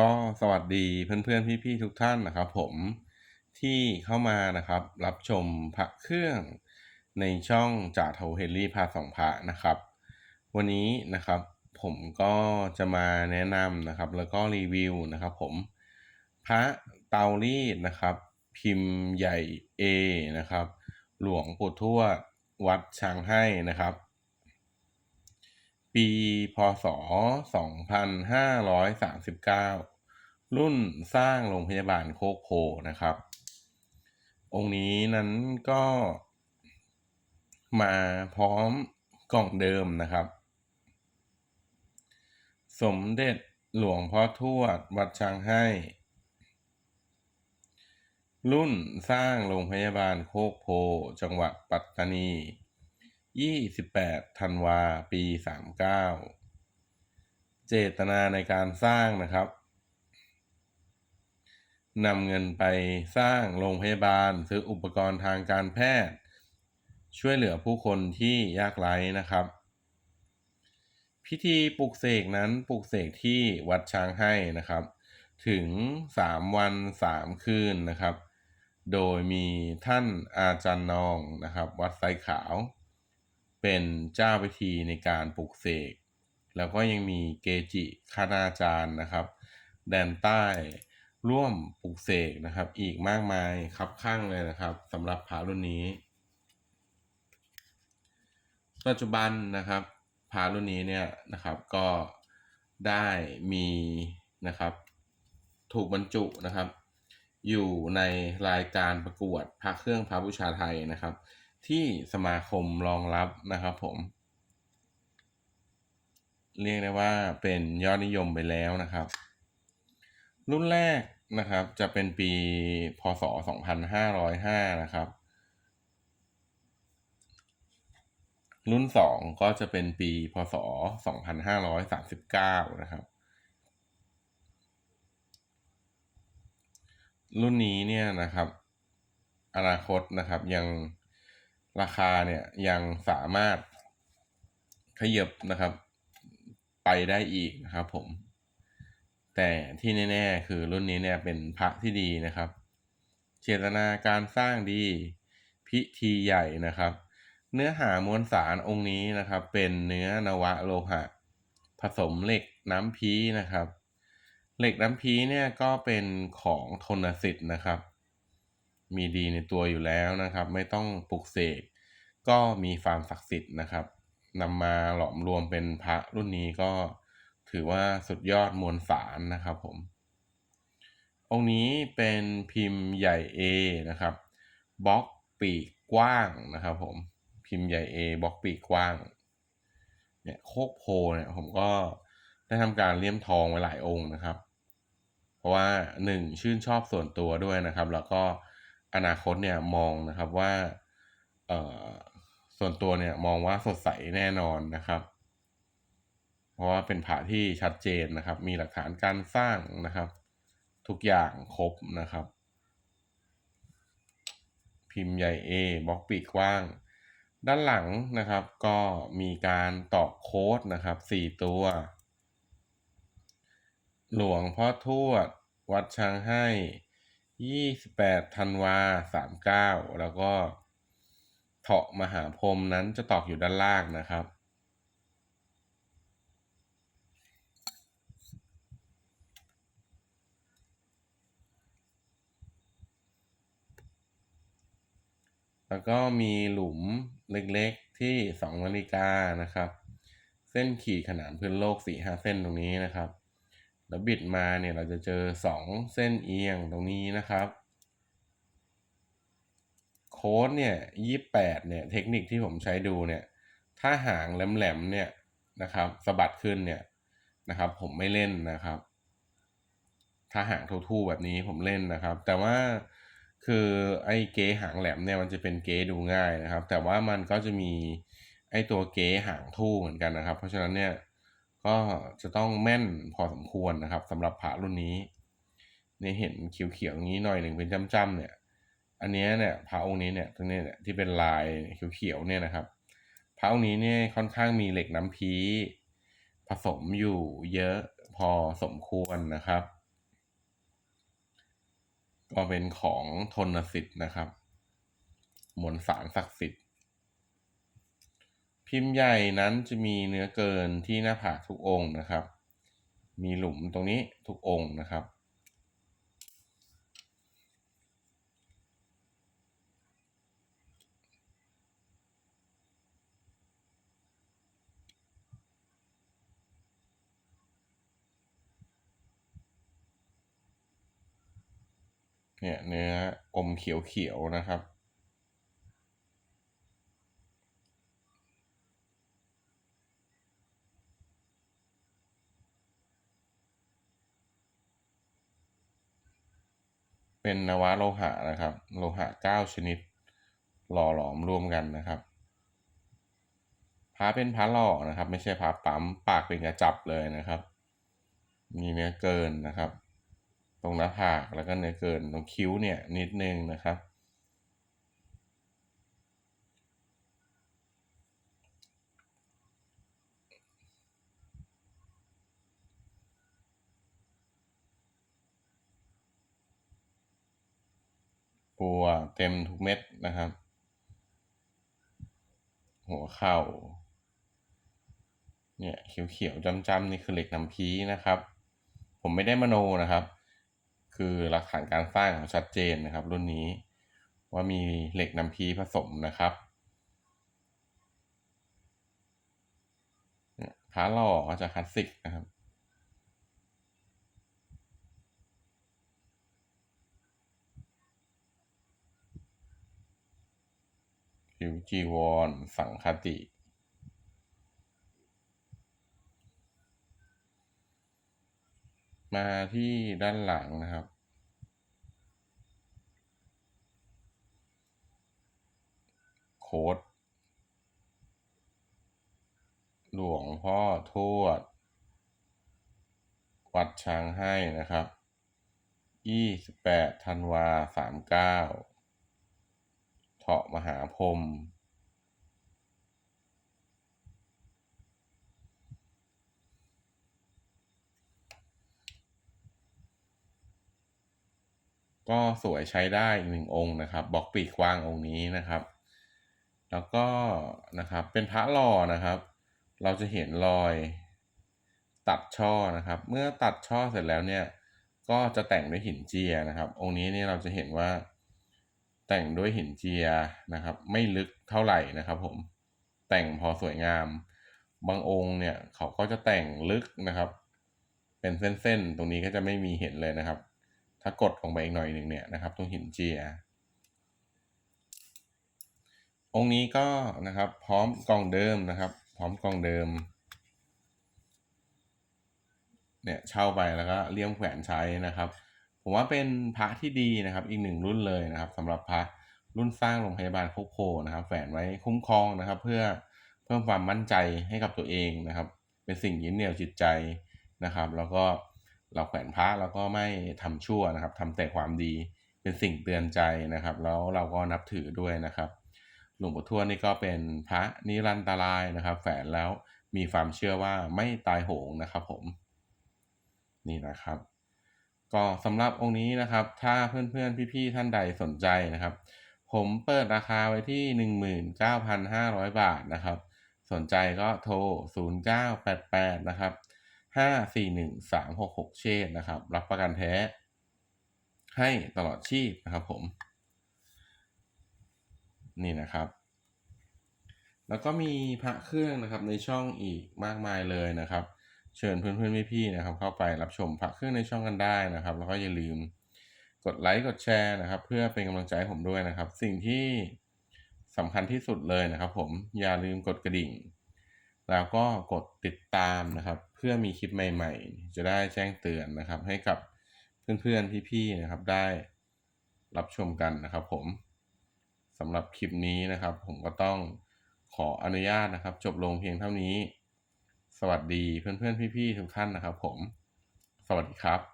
ก็สวัสดีเพื่อนๆพี่ๆทุกท่านนะครับ ผมที่เข้ามานะครับ รับชมพระเครื่องในช่องจ่าเทาเฮนรี่พาสองพระนะครับ วันนี้นะครับผมก็จะมาแนะนำนะครับ แล้วก็รีวิวนะครับ ผมพระเตารีดนะครับ พิมพ์ใหญ่ A นะครับ หลวงปู่ทวดวัดช้างให้นะครับ ปีพศ 2539 รุ่นสร้างโรงพยาบาลโคกโพนะครับ องค์นี้นั้นก็มาพร้อมกล่องเดิมนะครับ สมเด็จหลวงพ่อทวดวัดช้างให้ รุ่นสร้างโรงพยาบาลโคกโพ จังหวัดปัตตานี 28ธันวาปี39เจตนาในการสร้างนะครับนำเงินไปสร้างโรงพยาบาล ซื้ออุปกรณ์ทางการแพทย์ ช่วยเหลือผู้คนที่ยากไร้นะครับ พิธีปลุกเสกนั้นปลุกเสกที่วัดช้างให้นะครับ ถึง 3 วัน 3 คืนนะครับ โดยมีท่านอาจารย์นองนะครับ วัดไซขาว เป็นเจ้าพิธีในการปลุกเสก แล้วก็ยังมีเกจิคณาจารย์นะครับ แดนใต้ร่วมปลุกเสกนะครับ อีกมากมายครับข้างเลยนะครับสำหรับพระรุ่นนี้ ปัจจุบันนะครับพระรุ่นนี้เนี่ยนะครับก็ได้มีนะครับ ถูกบรรจุนะครับ อยู่ในรายการประกวดพระเครื่องพระบูชาไทยนะครับ ที่สมาคมรองรับนะครับผม เรียกได้ว่าเป็นยอดนิยมไปแล้วนะครับ รุ่นแรกนะครับจะเป็นปีพศ 2505 นะครับ รุ่น 2 ก็จะเป็นปีพศ 2539 นะครับ รุ่นนี้เนี่ยนะครับ อนาคตนะครับยัง ราคาเนี่ยยังสามารถขยับนะครับ ไปได้อีกนะครับผม แต่ที่แน่ๆ คือรุ่นนี้เนี่ยเป็นพระที่ดีนะครับ เจตนาการสร้างดีพิธีใหญ่นะครับ เนื้อหามวลสารองค์นี้นะครับ เป็นเนื้อนวะโลหะ ผสมเหล็กน้ำพีนะครับ เหล็กน้ำพีเนี่ยก็เป็นของทนสิทธิ์นะครับ มีดีในตัวอยู่แล้วนะครับ ไม่ต้องปลุกเสกก็มีความศักดิ์สิทธิ์นะครับนำมาหลอมรวมเป็นพระรุ่นนี้ก็ถือว่าสุดยอดมวลสารนะครับผม องค์นี้เป็นพิมพ์ใหญ่ A นะครับบล็อกปีกกว้างนะครับผมพิมพ์ใหญ่ A บล็อกปีกกว้างเนี่ยโคกโพเนี่ยผมก็ได้ทำการเลี่ยมทองไว้หลายองค์นะครับ เพราะว่าหนึ่งชื่นชอบส่วนตัวด้วยนะครับ แล้วก็ อนาคตเนี่ยมองนะครับว่าเออส่วนตัวเนี่ยมองว่าสดใสแน่นอนนะครับ เพราะว่าเป็นผ่าที่ชัดเจนนะครับ มีหลักฐานการสร้างนะครับ ทุกอย่างครบนะครับ พิมพ์ใหญ่ A บล็อกปีกกว้าง ด้านหลังนะครับก็มีการตอกโค้ดนะครับ 4 ตัว หลวงพ่อทวด วัดช้างให้ 28ธันวา39แล้วก็เถาะมหาพรมนั้นจะตอกอยู่ด้านล่างนะครับ แล้วก็มีหลุมเล็กๆที่สองนาฬิกานะครับ เส้นขีดขนานพื้นโลกสี่ห้าเส้นตรงนี้นะครับ แล้วบิดมาเนี่ยเราจะเจอสองเส้นเอียงตรงนี้นะครับ โค้ดเนี่ยยี่แปดเนี่ยเทคนิคที่ผมใช้ดูเนี่ย ถ้าหางแหลมๆเนี่ยนะครับสะบัดขึ้นเนี่ยนะครับ ผมไม่เล่นนะครับ ถ้าหางทู่ๆแบบนี้ผมเล่นนะครับ แต่ว่าคือไอ้เก๋หางแหลมเนี่ยมันจะเป็นเก๋ดูง่ายนะครับ แต่ว่ามันก็จะมีไอ้ตัวเก๋หางทู่เหมือนกันนะครับ เพราะฉะนั้นเนี่ย ก็จะต้องแม่นพอสมควรนะครับสำหรับพระรุ่นนี้เนี่ยเห็นเขียวๆอย่างนี้หน่อยหนึ่งเป็นจ้ำๆเนี่ย อันนี้เนี่ยพระองค์นี้เนี่ยตรงนี้เนี่ยที่เป็นลายเขียวๆเนี่ยนะครับพระองค์นี้เนี่ยค่อนข้างมีเหล็กน้ำพีผสมอยู่เยอะพอสมควรนะครับ ก็เป็นของทนสิทธิ์นะครับ มวลสารศักดิ์สิทธิ์ พิมพ์ใหญ่นั้นจะมีเนื้อเกินที่หน้าผากทุกองค์นะครับ มีหลุมตรงนี้ทุกองค์นะครับเนี่ยเนื้ออมเขียวๆนะครับ เป็นนวะโลหะนะครับ โลหะเก้าชนิด หล่อหลอมรวมกันนะครับพระเป็นพระหล่อนะครับ ไม่ใช่พระปั๊มปากเป็นกระจับเลยนะครับ มีเนื้อเกินนะครับ ตรงหน้าผากแล้วก็เนื้อเกินตรงคิ้วเนี่ยนิดนึงนะครับ ปัวเต็มทุกเม็ดนะครับ หัวเข่า เนี่ยเขียวๆจำๆนี่คือเหล็กน้ำพีนะครับ ผมไม่ได้มโนนะครับ คือหลักฐานการสร้างของชัดเจนนะครับ รุ่นนี้ว่ามีเหล็กน้ำพีผสมนะครับพาหล่อจะคลาสสิกนะครับ จีวร สังคติ มาที่ด้านหลังนะครับ โค้ดหลวงพ่อทวด วัดช้างให้นะครับ28ธันวา39เถาะมหาพรม ก็สวยใช้ได้อีกหนึ่งองค์นะครับบล็อกปีกกว้างองค์นี้นะครับ แล้วก็นะครับเป็นพระหล่อนะครับ เราจะเห็นรอยตัดช่อนะครับ เมื่อตัดช่อเสร็จแล้วเนี่ยก็จะแต่งด้วยหินเจียนะครับ องค์นี้นี่เราจะเห็นว่าแต่งด้วยหินเจียนะครับ ไม่ลึกเท่าไหร่นะครับ ผมแต่งพอสวยงาม บางองค์เนี่ยเขาก็จะแต่งลึกนะครับ เป็นเส้นๆ ตรงนี้ก็จะไม่มีเห็นเลยนะครับ ถ้ากดลงไปอีกหน่อยหนึ่งเนี่ยนะครับตรงหินเจีย องค์นี้ก็นะครับพร้อมกล่องเดิมนะครับ พร้อมกล่องเดิมเนี่ยเช่าไปแล้วก็เลี่ยมแขวนใช้นะครับ ผมว่าเป็นพระที่ดีนะครับ อีกหนึ่งรุ่นเลยนะครับสำหรับพระรุ่นสร้างโรงพยาบาลโคกโพนะครับแฝนไว้คุ้มครองนะครับ เพื่อเพิ่มความมั่นใจให้กับตัวเองนะครับ เป็นสิ่งยึดเหนี่ยวจิตใจนะครับ แล้วก็ เราแขวนพระแล้วก็ไม่ทำชั่วนะครับทำแต่ความดีเป็นสิ่งเตือนใจนะครับ แล้วเราก็นับถือด้วยนะครับ หลวงปู่ทวดนี่ก็เป็นพระนิรันตรายนะครับ แฝนแล้วมีความเชื่อว่าไม่ตายโหงนะครับผม นี่นะครับ ก็สำหรับองค์นี้นะครับ ถ้าเพื่อนๆพี่ๆท่านใดสนใจนะครับ ผมเปิดราคาไว้ที่ 19,500 บาทนะครับ สนใจก็โทร 0988 นะครับ 541 366เชษนะครับ รับประกันแท้ ให้ตลอดชีพนะครับผม นี่นะครับ แล้วก็มีพระเครื่องนะครับในช่องอีกมากมายเลยนะครับ เชิญเพื่อนๆพี่ๆนะครับ เข้าไปรับชมพระเครื่องในช่องกันได้นะครับ แล้วก็อย่าลืมกดไลค์กดแชร์นะครับ เพื่อเป็นกำลังใจให้ผมด้วยนะครับ สิ่งที่สำคัญที่สุดเลยนะครับ ผมอย่าลืมกดกระดิ่ง แล้วก็กดติดตามนะครับ พื่อมีคลิปใหม่ ๆ จะได้แจ้งเตือนนะครับ ให้กับเพื่อนๆพี่ๆนะครับ ได้รับชมกันนะครับผมสำหรับคลิปนี้นะครับ ผมก็ต้องขออนุญาตนะครับ จบลงเพียงเท่านี้ สวัสดีเพื่อนๆพี่ๆทุกท่านนะครับ ผม สวัสดีครับ